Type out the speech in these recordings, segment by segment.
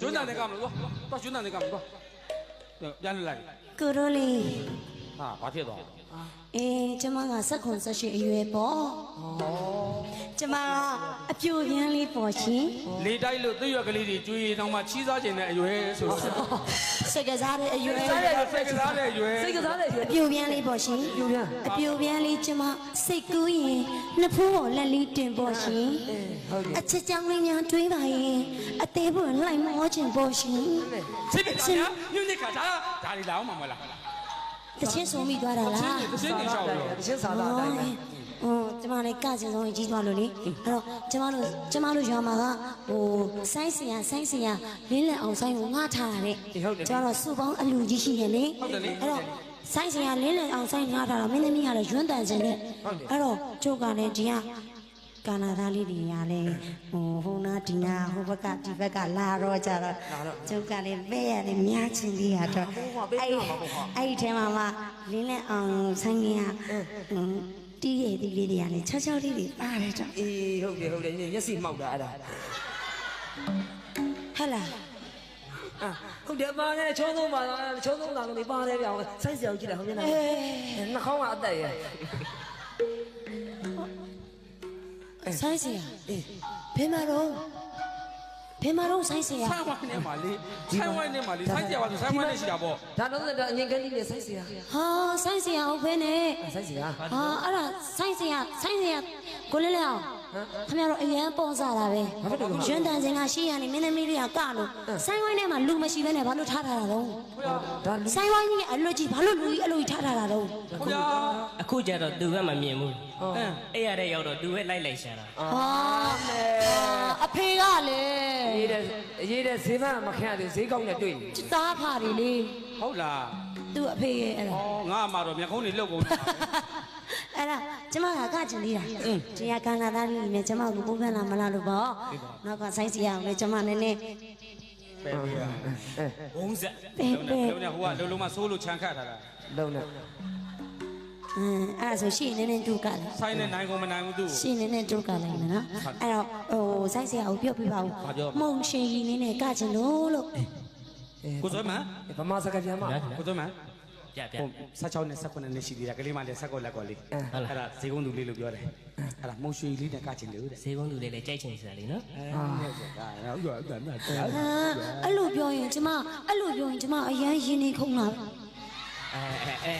ကျွန်းတန်တဲ့ကမလို့သွားကျွန်းတန်တဲ့ကမလို့ပြန်လွတ်လိုက်ကိုရိုလေးဟာဘာဖြစ်သွားအေးကျမကစက်ခွန်ဆက်ရှိအရွယ်ပေါ့ကျမကအပြိုပြန်းလေးပေါ့ရှင်လေတိုက်လို့သွေးရွက်ကလေးတွေကျွေးတောင်းမှချီးစားခြင်းတဲ့အရွယ်ဆိုတော့ စိတ်ကစားတဲ့အရွယ်စိတ်ကစားတဲ့အရွယ်စိတ်ကစားတဲ့ရွယ်အပြိုပြန်းလေးပေါ့ရှင်ပြိုပြန်းအပြိုပြန်းလေးကျမစိတ်ကူးရင်နှစ်ဖူးပေါ်လက်လေးတင်ပေါ့ရှင်ဟုတ်တယ်အချစ်ကြောင်လေးများတွေးပါရင်အသေးပွင့်လိုက်မောခြင်းပေါ့ရှင်စိတ်ကစားညညခါဒါဒါလေးလာအောင်မမလား တချင်းဆုံးမိသွားတာလားတချင်းနေလျှောက်လို့တချင်းစာသားအတိုင်းပဲဟိုကျမလည်းကစင်ဆုံးကြီးသွားလို့လေအဲ့တော့ကျမတို့ကျမတို့ရွာမှာကဟိုဆိုင်းစရာဆိုင်းစရာလင်းလက်အောင်ဆိုင်းကိုငှားထားတာတဲ့ကျမတို့စုပေါင်းအလူကြီးရှိတယ်လေအဲ့တော့ဆိုင်းစရာလင်းလက်အောင်ဆိုင်းငှားထားတော့မင်းသမီးကလည်းရွန်းတန်စင်နဲ့အဲ့တော့ကျုပ်ကလည်းဒီက ကာနာသားလေးတွေကလည်းဟိုဟိုနာဒီနာဟိုဘက်ကဒီဘက်ကလာတော့ကြတော့ကျုပ်ကလည်းပဲရတယ်များချင်းလေးရတော့အဲ့အဲ့ဒီထဲမှာမှလင်းလက်အောင်ဆိုင်းကဟိုတီးရည်တီးလေးတွေကလည်းချောချောလေးတွေပါတယ်တော့အေးဟုတ်တယ်ဟုတ်တယ်မျက်စိမှောက်တာအဲ့ဒါဟဲ့လားအာဟုတ်တယ်ပါနဲ့ချုံးသုံးပါချုံးသုံးတာလို့ပါတယ်ဗျာဆိုက်စရာကြည့်တယ်ဟုတ်တယ်နော်နှာခေါင်းကအသက်ရဲ့ ဆိုင်းစရာဘယ်မှာတော့ဘယ်မှာတော့ဆိုင်းစရာဆိုင်ဝိုင်းနေမှာလေဆိုင်ဝိုင်းနေမှာလေဆိုင်ကြပါဆိုဆိုင်ဝိုင်းနေရှိတာပေါ့ဒါတော့တော့အငင်ကလေးနဲ့ဆိုက်စရာဟာဆိုင်းစရာဟုတ်ဖဲနဲ့ဆိုက်စရာဟာအဲ့ဒါဆိုင်းစရာဆိုင်းစရာကိုလေးလေးအောင် ခင်ဗျားတို့အရန်ပေါ်စားတာပဲရွန်းတန်စင်ကရှိရနေမင်းသမီးတွေကကလို့ဆိုင်းဝိုင်းထဲမှာလူမရှိဘဲနဲ့ဘာလို့ထားထားတာတော့ဒါလူဆိုင်းဝိုင်းကြီးအလွတ်ကြီးဘာလို့လူကြီးအလွတ်ကြီးထားထားတာတော့ခင်ဗျာအခုကျတော့သူကမမြင်ဘူးအင်းအဲ့ရတဲ့ရောက်တော့သူပဲလိုက်လိုက်ရှာတာဟာအဖေကလည်းရေးတဲ့ရေးတဲ့ဈေးမမခန့်တယ်ဈေးကောင်းနဲ့တွေ့နေသားဖာတွေလေဟုတ်လား သူ့အဖေရဲ့အဲ့ဒါဩငါအမတော့မျက်ခုံးတွေလှုပ်ကုန်တာအဲ့ဒါကျမကကကျင်လေးတာကျင်ရကန်လာသားလေးနဲ့ကျမကိုပုံပန်းလာမလားလို့ပေါ့နောက်ကဆိုင်းစီရအောင်လေကျမနည်းနည်းပဲပေးရဘုံဆက်ပဲလုံးပဲနဲ့လုံးနဲ့ဟိုကလုံးလုံးမဆိုးလို့ခြံခတ်ထားတာလုံးနဲ့အင်းအဲ့ဒါဆိုရှေ့နည်းနည်းတူကလာဆိုင်နဲ့နိုင်ကုန်မနိုင်ဘူးသူ့ရှေ့နည်းနည်းတူကလိုက်မယ်နော်အဲ့တော့ဟိုဆိုင်းစီရအောင်ပြောပြပါဦးဘာပြောမုံရှင်ကြီးလေးနဲ့ကကျင်လို့လို့ ကိုစောမန်ဗမာစကားပြန်မကိုစောမန်ပြပြဟို16နဲ့19နဲ့ရှိသေးတာကလေးမလေးဆက်ကောလက်ကောလေးအဲ့ဒါဈေးကုန်းသူလေးလို့ပြောတယ်အဲ့ဒါမုံရွှေလေးနဲ့ကချင်လို့တဲ့ဈေးကုန်းလူလေးလည်းကြိုက်ချင်စရာလေးနော်ဟုတ်ကဲ့ဒါဟုတ်ကဲ့ဒါဒါဟာအဲ့လိုပြောရင်ကျမအဲ့လိုပြောရင်ကျမအရန်ရင်းနေခုံလာအဲအဲအဲ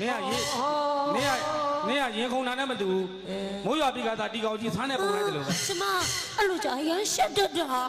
နေရရေးနေရနေရရင်ခုန်တာနဲ့မတူမိုးရွာပြီကသာတီကောင်ကြီးဆန်းတဲ့ပုံလိုက်တယ်လို့ကျမအဲ့လိုကြာအရန်ရှက်တတ်တာ